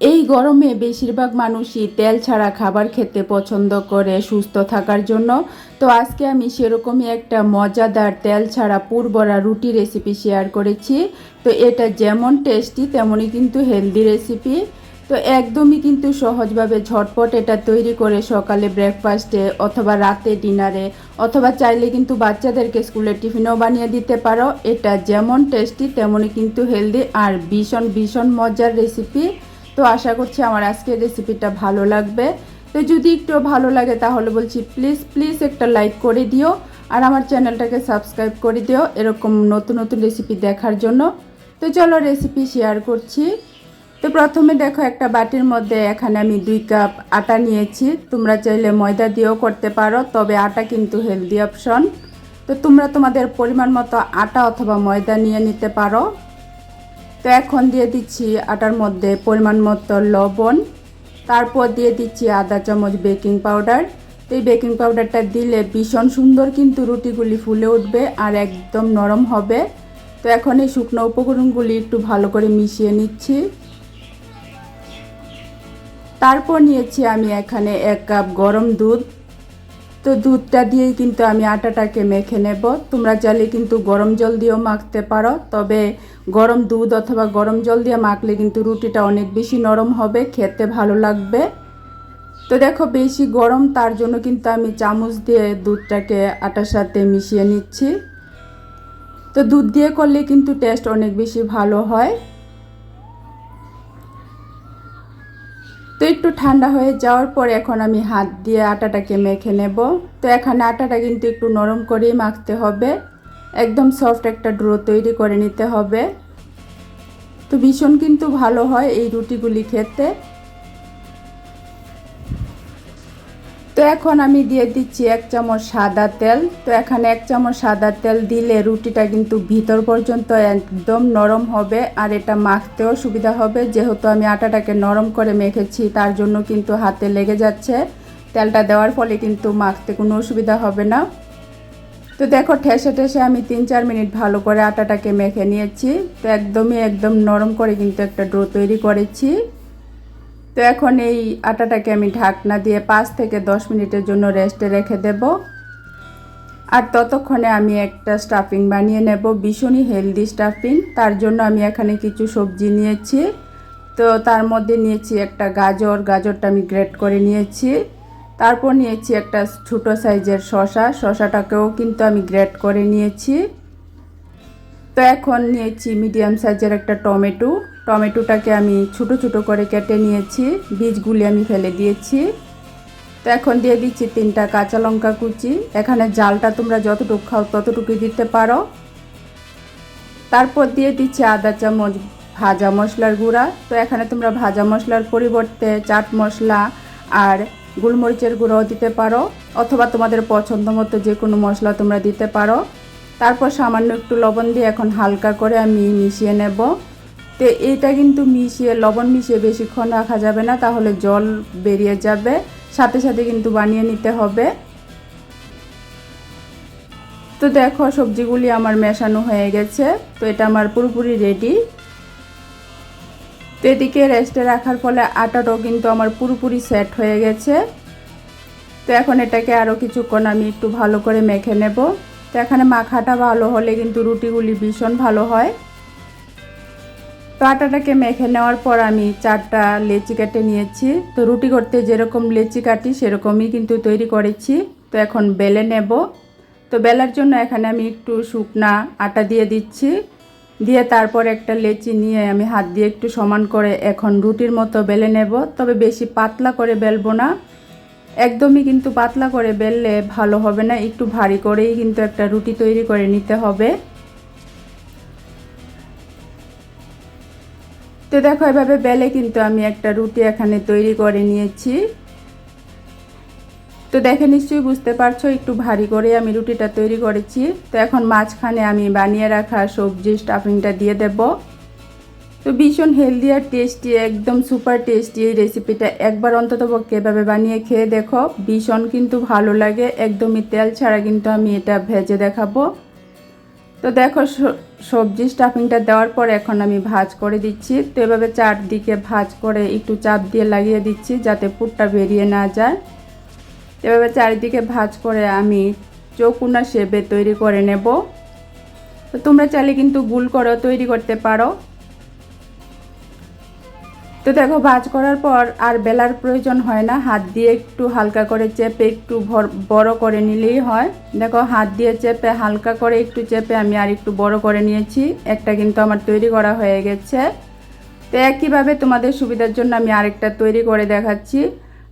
এই গরমে বেশিরভাগ মানুষই তেল ছাড়া খাবার খেতে পছন্দ করে সুস্থ থাকার জন্য। তো আজকে আমি সেরকমই একটা মজাদার তেল ছাড়া পুরবরা রুটি রেসিপি শেয়ার করেছি। তো এটা যেমন টেস্টি তেমনই কিন্তু হেলদি রেসিপি তো একদমই কিন্তু সহজভাবে ঝটপট এটা তৈরি করে সকালে ব্রেকফাস্টে অথবা রাতে ডিনারে অথবা চাইলে কিন্তু বাচ্চাদেরকে স্কুলের টিফিনও বানিয়ে দিতে পারো। এটা যেমন টেস্টি তেমনই কিন্তু হেলদি আর ভীষণ ভীষণ মজার রেসিপি তো আশা করছি আমার আজকের রেসিপিটা ভালো লাগবে। তো যদি একটু ভালো লাগে তাহলে বলছি প্লিজ প্লিজ একটা লাইক করে দিও আর আমার চ্যানেলটাকে সাবস্ক্রাইব করে দিও এরকম নতুন নতুন রেসিপি দেখার জন্য। তো চলো রেসিপি শেয়ার করছি। তো প্রথমে দেখো একটা বাটির মধ্যে এখানে আমি দুই কাপ আটা নিয়েছি। তোমরা চাইলে ময়দা দিয়েও করতে পারো, তবে আটা কিন্তু হেলদি অপশন তো তোমরা তোমাদের পরিমাণ মতো আটা অথবা ময়দা নিয়ে নিতে পারো। তো এখন দিয়ে দিচ্ছি আটার মধ্যে পরিমাণ মতো লবণ, তারপর দিয়ে দিচ্ছি আধা চামচ বেকিং পাউডার। তো এই বেকিং পাউডারটা দিলে ভীষণ সুন্দর কিন্তু রুটিগুলি ফুলে উঠবে আর একদম নরম হবে। তো এখন এই শুকনো উপকরণগুলি একটু ভালো করে মিশিয়ে নিচ্ছি। তারপর নিয়েছি আমি এখানে এক কাপ গরম দুধ। তো দুধটা দিয়েই কিন্তু আমি আটাটাকে মেখে নেব। তোমরা চাইলে কিন্তু গরম জল দিয়েও মাখতে পারো, তবে গরম দুধ অথবা গরম জল দিয়ে মাখলে কিন্তু রুটিটা অনেক বেশি নরম হবে, খেতে ভালো লাগবে। তো দেখো, বেশি গরম, তার জন্য কিন্তু আমি চামচ দিয়ে দুধটাকে আটার সাথে মিশিয়ে নিচ্ছি। তো দুধ দিয়ে করলে কিন্তু টেস্ট অনেক বেশি ভালো হয়। একটু ঠান্ডা হয়ে যাওয়ার পর এখন আমি হাত দিয়ে আটাটাকে মেখে নেব। তো এখানে আটাটা কিন্তু একটু নরম করেই মাখতে হবে। একদম সফট একটা ড্রো তৈরি করে নিতে হবে। তো ভীষণ কিন্তু ভালো হয় এই রুটিগুলি খেতে। তো এখন আমি দিয়ে দিচ্ছি এক চামচ সাদা তেল। তো এখানে এক চামচ সাদা তেল দিলে রুটিটা কিন্তু ভিতর পর্যন্ত একদম নরম হবে আর এটা মাখতেও সুবিধা হবে। যেহেতু আমি আটাটাকে নরম করে মেখেছি, তার জন্য কিন্তু হাতে লেগে যাচ্ছে। তেলটা দেওয়ার ফলে কিন্তু মাখতে কোনো অসুবিধা হবে না। তো দেখো, ঠেসে ঠেসে আমি তিন চার মিনিট ভালো করে আটাটাকে মেখে নিয়েছি। তো একদমই একদম নরম করে কিন্তু একটা ডো তৈরি করেছি। তো এখন এই আটাটাকে আমি ঢাকনা দিয়ে পাঁচ থেকে দশ মিনিটের জন্য রেস্টে রেখে দেব। আর ততক্ষণে আমি একটা স্টাফিং বানিয়ে নেব, ভীষণই হেলদি স্টাফিং। তার জন্য আমি এখানে কিছু সবজি নিয়েছি। তো তার মধ্যে নিয়েছি একটা গাজর, গাজরটা আমি গ্রেট করে নিয়েছি। তারপর নিয়েছি একটা ছোটো সাইজের শশা শশাটাকেও কিন্তু আমি গ্রেট করে নিয়েছি। তো এখন নিয়েছি মিডিয়াম সাইজের একটা টমেটো। টমেটোটাকে আমি ছোটো ছোটো করে কেটে নিয়েছি, বীজগুলি আমি ফেলে দিয়েছি। তো এখন দিয়ে দিচ্ছি তিনটা কাঁচা লঙ্কা কুচি। এখানে জালটা তোমরা যতটুকু খাও ততটুকুই দিতে পারো। তারপর দিয়ে দিচ্ছি আদা চামচ ভাজা মশলার গুঁড়া। তো এখানে তোমরা ভাজা মশলার পরিবর্তে চাট মশলা আর গোলমরিচের গুঁড়োও দিতে পারো, অথবা তোমাদের পছন্দ মতো যে কোনো মশলা তোমরা দিতে পারো। তারপর সামান্য একটু লবণ দিয়ে এখন হালকা করে আমি মিশিয়ে নেব। তো এটা কিন্তু মিশিয়ে, লবণ মিশিয়ে বেশিক্ষণ রাখা যাবে না, তাহলে জল বেরিয়ে যাবে। সাথে সাথে কিন্তু বানিয়ে নিতে হবে। তো দেখো, সবজিগুলি আমার মেশানো হয়ে গেছে। তো এটা আমার পুরোপুরি রেডি তো এদিকে রেস্টে রাখার ফলে আটাটাও কিন্তু আমার পুরোপুরি সেট হয়ে গেছে। তো এখন এটাকে আরও কিছুক্ষণ আমি একটু ভালো করে মেখে নেব। তো এখানে মাখাটা ভালো হলে কিন্তু রুটিগুলি ভীষণ ভালো হয়। তো আটাটাকে মেখে নেওয়ার পর আমি চারটা লেচি কেটে নিয়েছি। তো রুটি করতে যেরকম লেচি কাটি, সেরকমই কিন্তু তৈরি করেছি। তো এখন বেলে নেব। তো বেলার জন্য এখানে আমি একটু শুকনা আটা দিয়ে দিচ্ছি। দিয়ে তারপর একটা লেচি নিয়ে আমি হাত দিয়ে একটু সমান করে এখন রুটির মতো বেলে নেব। তবে বেশি পাতলা করে বেলবো না। একদমই কিন্তু পাতলা করে বেললে ভালো হবে না। একটু ভারী করেই কিন্তু একটা রুটি তৈরি করে নিতে হবে। তো দেখো, এভাবে বেলে কিন্তু আমি একটা রুটি এখানে তৈরি করে নিয়েছি। তো দেখে নিশ্চয়ই বুঝতে পারছ, একটু ভারী করে আমি রুটিটা তৈরি করেছি। তো এখন মাঝখানে আমি বানিয়ে রাখা সবজি স্টাফিংটা দিয়ে দেব। তো ভীষণ হেলদি আর টেস্টি একদম সুপার টেস্টি এই রেসিপিটা একবার অন্তত পক্ষে এভাবে বানিয়ে খেয়ে দেখো, ভীষণ কিন্তু ভালো লাগে। একদমই তেল ছাড়া কিন্তু আমি এটা ভেজে দেখাবো। তো দেখো সবজি স্টাফিংটা দেওয়ার পর এখন আমি ভাজ করে দিচ্ছি। তো এভাবে চারদিকে ভাজ করে একটু চাপ দিয়ে লাগিয়ে দিচ্ছি যাতে পুরটা বেরিয়ে না যায়। এভাবে চারিদিকে ভাজ করে আমি চৌকুনা সেবে তৈরি করে নেব। তো তোমরা চাইলে কিন্তু গুল করেও তৈরি করতে পারো। তো দেখো, ভাজ করার পর আর বেলার প্রয়োজন হয় না। হাত দিয়ে একটু হালকা করে চেপে একটু বড় করে নিলেই হয়। দেখো, হাত দিয়ে চেপে হালকা করে একটু চেপে আমি আর একটু বড় করে নিয়েছি। একটা কিন্তু আমার তৈরি করা হয়ে গেছে। তো একইভাবে তোমাদের সুবিধার জন্য আমি আরেকটা তৈরি করে দেখাচ্ছি।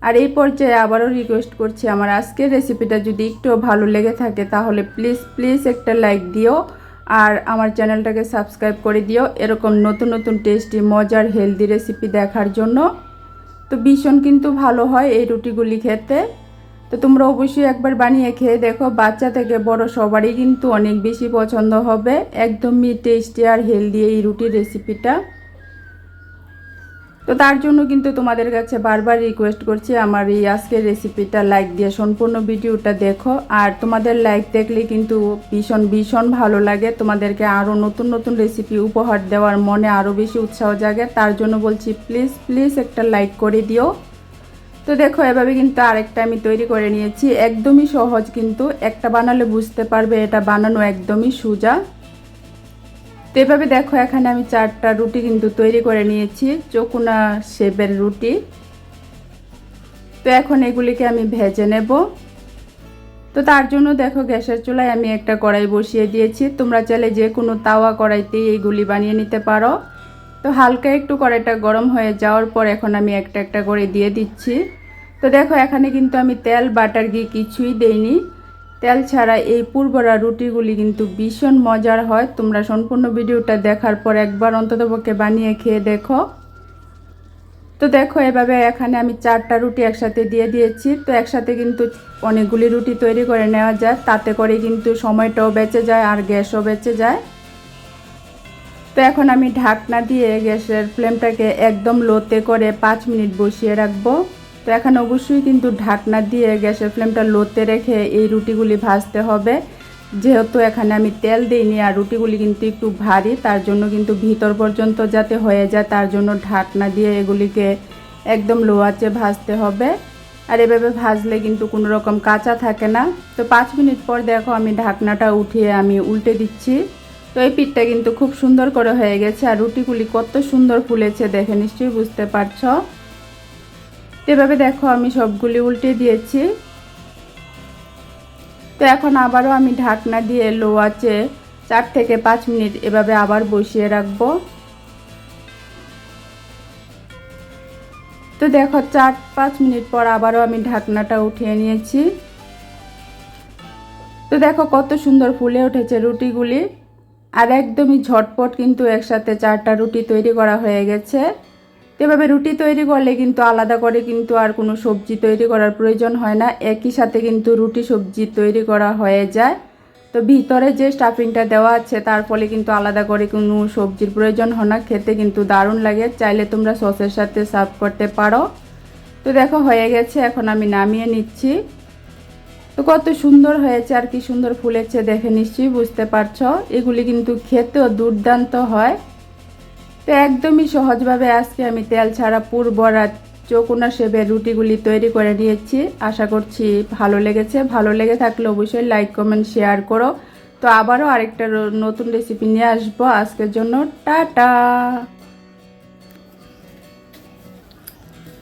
আর এই পর্যায়ে আবারও রিকোয়েস্ট করছি আমার আজকের রেসিপিটা যদি একটু ভালো লেগে থাকে, তাহলে প্লিজ প্লিজ একটা লাইক দিও। আর আমার চ্যানেলটাকে সাবস্ক্রাইব করে দিও। এরকম নতুন নতুন টেস্টি, মজার, হেলদি রেসিপি দেখার জন্য। তো ভীষণ কিন্তু ভালো হয় এই রুটিগুলি খেতে। তো তোমরা অবশ্যই একবার বানিয়ে খেয়ে দেখো। বাচ্চা থেকে বড় সবারই কিন্তু অনেক বেশি পছন্দ হবে। একদমই টেস্টি আর হেলদি এই রুটির রেসিপিটা। তো তার জন্য কিন্তু তোমাদের কাছে বারবার রিকোয়েস্ট করছি আমার এই আজকের রেসিপিটা লাইক দিয়ে, সম্পূর্ণ ভিডিওটা দেখো। আর তোমাদের লাইক দেখলে কিন্তু ভীষণ ভীষণ ভালো লাগে। তোমাদেরকে আরও নতুন নতুন রেসিপি উপহার দেওয়ার মনে আরও বেশি উৎসাহ জাগে। তার জন্য বলছি প্লিজ প্লিজ একটা লাইক করে দিও। তো দেখো, এভাবে কিন্তু আরেকটা আমি তৈরি করে নিয়েছি। একদমই সহজ কিন্তু। একটা বানালে বুঝতে পারবে এটা বানানো একদমই সোজা। এভাবে দেখো, এখানে আমি চারটা রুটি কিন্তু তৈরি করে নিয়েছি। চকুনা শেপের রুটি। তো এখন এগুলিকে আমি ভেজে নেব। তো তার জন্য দেখো, গ্যাসের চুলায় আমি একটা কড়াই বসিয়ে দিয়েছি। তোমরা চাইলে যে কোনো তাওয়া কড়াইতেই এইগুলি বানিয়ে নিতে পারো। তো হালকা একটু কড়াইটা গরম হয়ে যাওয়ার পর এখন আমি একটা একটা করে দিয়ে দিচ্ছি। তো দেখো, এখানে কিন্তু আমি তেল, বাটার ঘি কিছুই দেইনি। তেল ছাড়া এই পুরবরা রুটিগুলি কিন্তু ভীষণ মজার হয়। তোমরা সম্পূর্ণ ভিডিওটা দেখার পর একবার অন্ততপক্ষে বানিয়ে খেয়ে দেখো। তো দেখো, এভাবে এখানে আমি চারটা রুটি একসাথে দিয়ে দিয়েছি। তো একসাথে কিন্তু অনেকগুলি রুটি তৈরি করে নেওয়া যায়। তাতে করে কিন্তু সময়টাও বেঁচে যায় আর গ্যাসও বেঁচে যায়। তো এখন আমি ঢাকনা দিয়ে গ্যাসের ফ্লেমটাকে একদম লোতে করে পাঁচ মিনিট বসিয়ে রাখব। তো এখন অবশ্যই কিন্তু ঢাকনা দিয়ে গ্যাসের ফ্লেমটা লোতে রেখে এই রুটিগুলি ভাজতে হবে। যেহেতু এখানে আমি তেল দিইনি আর রুটিগুলি কিন্তু একটু ভারী, তার জন্য কিন্তু ভিতর পর্যন্ত যাতে হয়ে যায়, তার জন্য ঢাকনা দিয়ে এগুলিকে একদম লো আঁচে ভাজতে হবে। আর এভাবে ভাজলে কিন্তু কোনো রকম কাঁচা থাকে না। তো পাঁচ মিনিট পর দেখো আমি ঢাকনাটা উঠিয়ে আমি উল্টে দিচ্ছি। তো এই পিঠটা কিন্তু খুব সুন্দর করে হয়ে গেছে আর রুটিগুলি কত সুন্দর ফুলেছে দেখে নিশ্চয়ই বুঝতে পারছ। এভাবে দেখো আমি সবগুলি উল্টে দিয়েছি। তো এখন আবারও আমি ঢাকনা দিয়ে লো আছে চার থেকে পাঁচ মিনিট এভাবে আবার বসিয়ে রাখব। তো দেখো চার পাঁচ মিনিট পর আবারও আমি ঢাকনাটা উঠিয়ে নিয়েছি। তো দেখো কত সুন্দর ফুলে উঠেছে রুটিগুলি। আর একদমই ঝটপট কিন্তু একসাথে চারটা রুটি তৈরি করা হয়ে গেছে। তো এভাবে রুটি তৈরি করলে কিন্তু আলাদা করে কিন্তু আর কোনো সবজি তৈরি করার প্রয়োজন হয় না। একই সাথে কিন্তু রুটি সবজি তৈরি করা হয়ে যায়। তো ভিতরে যে স্টাফিংটা দেওয়া আছে, তার ফলে কিন্তু আলাদা করে কোনো সবজির প্রয়োজন হয় না। খেতে কিন্তু দারুণ লাগে। চাইলে তোমরা সসের সাথে সার্ভ করতে পারো। তো দেখো, হয়ে গেছে। এখন আমি নামিয়ে নিচ্ছি। তো কত সুন্দর হয়েছে আর কি সুন্দর ফুলেছে, দেখে নিশ্চয়ই বুঝতে পারছ। এগুলি কিন্তু খেতেও দুর্দান্ত হয়। তো একদমই সহজভাবে আজকে আমি তেল ছাড়া পুর বড়া চৌকোনা শেপের রুটিগুলি তৈরি করে নিয়েছি। আশা করছি ভালো লেগেছে। ভালো লেগে থাকলে অবশ্যই লাইক কমেন্ট শেয়ার করো। তো আবারও আরেকটা নতুন রেসিপি নিয়ে আসব। আজকের জন্য টাটা!